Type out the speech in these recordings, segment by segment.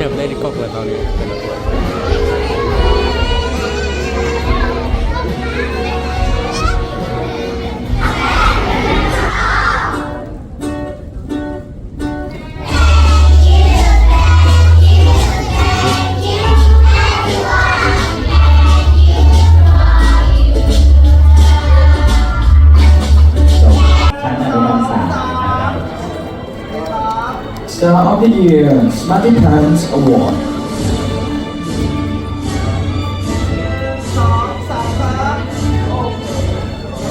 เดิมเลยดีกว่าเปิดเราเลยเปิดเราด้วยชั้น Star of the Year Smarty Pants Award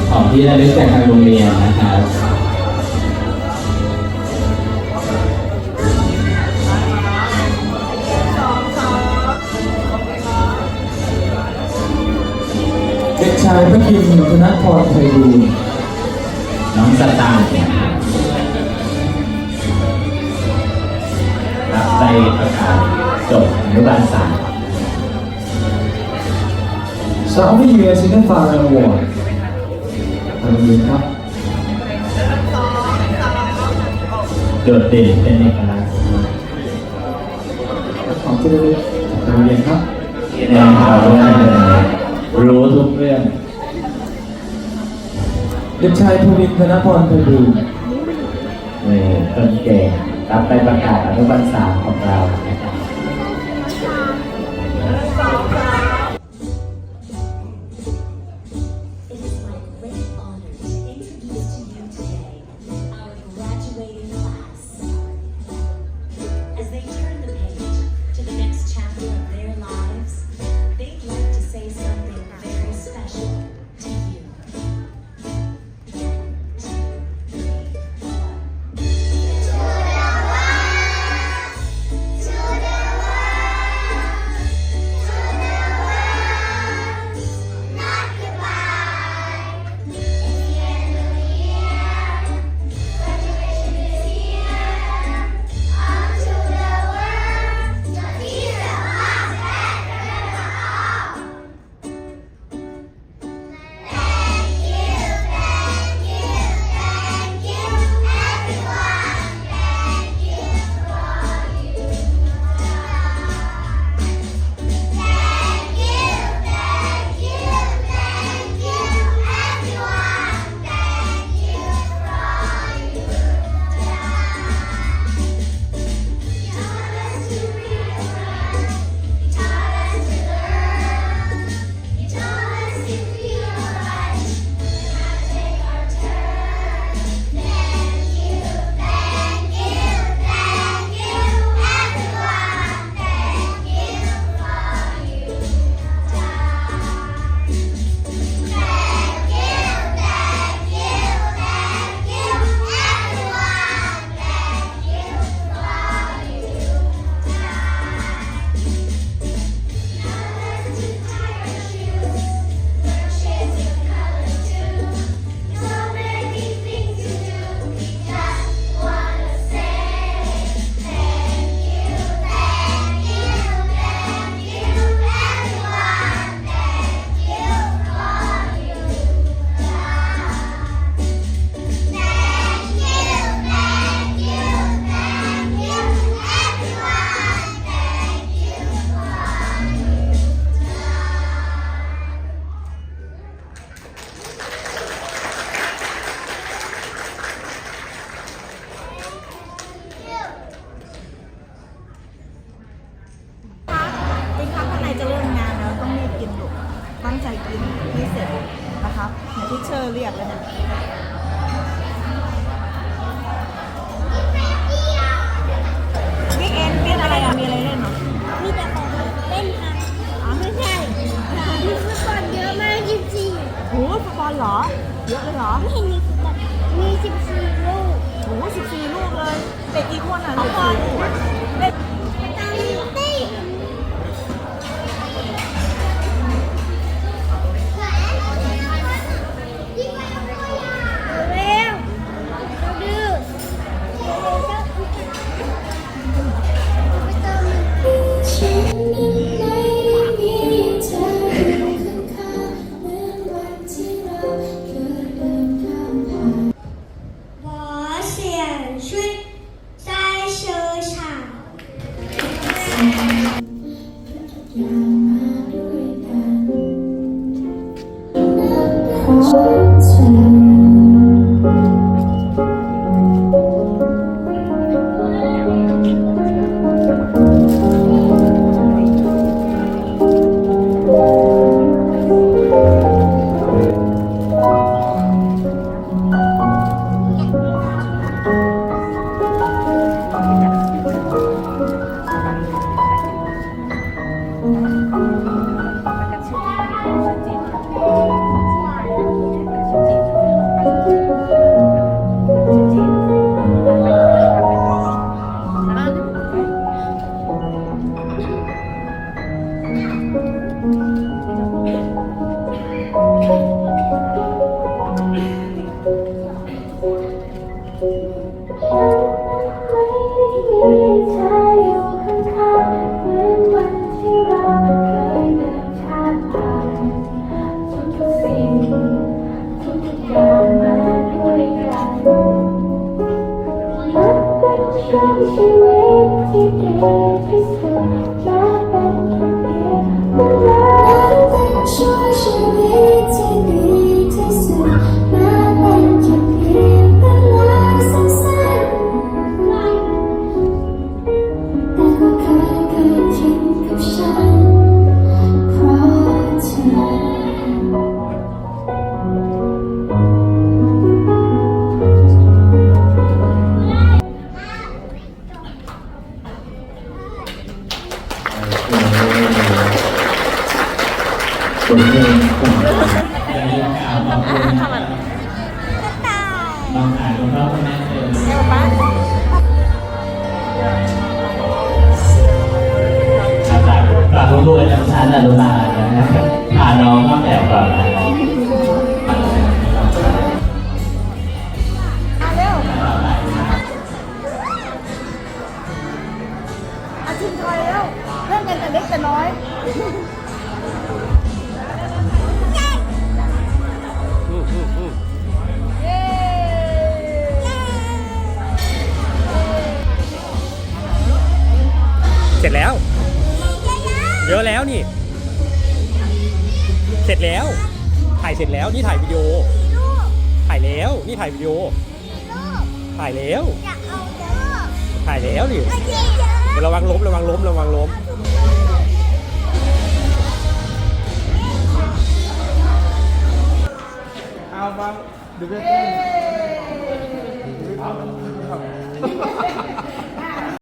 ของที่ระลึกจากทางโรงเรียนนะครับเด็กชายพระคิมธนพรไพบูลย์น้องสตางค์ นะครับรับใบประกาศจบอนุบาลสาม Star of the Year Senior Father Award ทางโรงเรียนครับ โดดเด่นเป็นเอกลักษณ์ของที่ระลึกจากทางโรงเรียนครับแนวข่าวได้เลยรู้ทุกเรื่อง เด็กชายภูวินธนพรไพบูลย์เลยค นเก่งรับใบประกาศอนุบาลสามของเรา นะครับเหมือนที่เชอร์เรียกเลยเนี่ยบิ๊กเอ็นเล่นอะไรอะ มีอะไรเล่นเหรอมีแต่ของเล่นค่ะอ๋อไม่ใช่มีฟุตบอลเยอะมากจริงโหฟุตบอลเหรอ เยอะเลยเหรอๆไม่เห็นมีฟุตบอลมีสิบสี่ลูกโหสิบสี่ลูกเลย เด็กกี่คนอะสิบสี่ลูกอะ Thank you. แต่น้อยเสร็จแล้ว เยอะแล้วนี่ เสร็จแล้ว ถ่ายเสร็จแล้ว นี่ถ่ายวิดีโอ ถ่ายแล้ว นี่ถ่ายวิดีโอ ถ่ายแล้ว ถ่ายแล้วนี่ระวังล้ม ระวังล้ม ระวังล้ม Abang, the best.